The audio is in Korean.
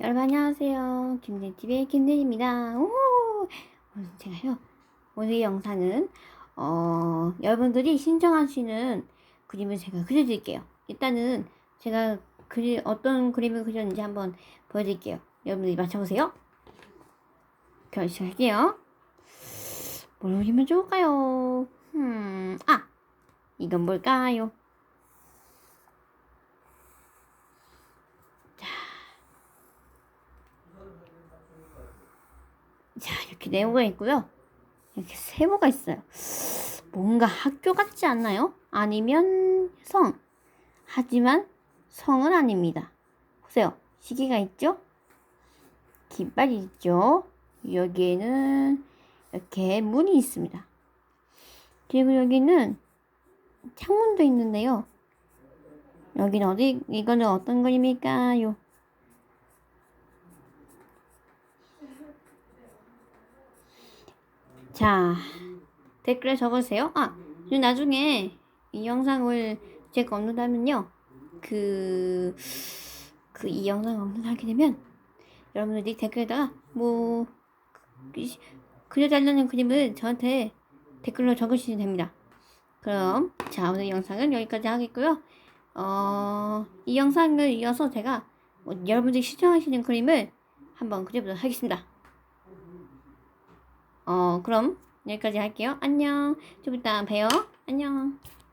여러분 안녕하세요. 김대TV의 김대입니다. 오! 오늘 제가요. 오늘 영상은 어, 여러분들이 신청하시는 그림을 제가 그려드릴게요. 일단은 제가 그리, 어떤 그림을 그렸는지 한번 보여드릴게요. 여러분들이 맞춰보세요. 그럼 시작할게요. 뭘 그리면 좋을까요? 음, 아! 이건 뭘까요? 자, 이렇게 네모가 있고요. 이렇게 세모가 있어요. 뭔가 학교 같지 않나요? 아니면 성. 하지만 성은 아닙니다. 보세요. 시계가 있죠? 깃발이 있죠? 여기에는 이렇게 문이 있습니다. 그리고 여기는 창문도 있는데요. 여기는 어디, 이거는 어떤 그림일까요? 자, 댓글에 적으세요. 아, 나중에 이 영상을 제가 업로드하면요. 그, 그 이 영상 업로드하게 되면 여러분들이 댓글에다가 뭐, 그, 그려달라는 그림을 저한테 댓글로 적으시면 됩니다. 그럼, 자, 오늘 영상은 여기까지 하겠고요. 어, 이 영상을 이어서 제가 뭐 여러분들이 시청하시는 그림을 한번 그려보도록 하겠습니다. 어, 그럼 여기까지 할게요. 안녕. 좀 이따 봬요. 안녕.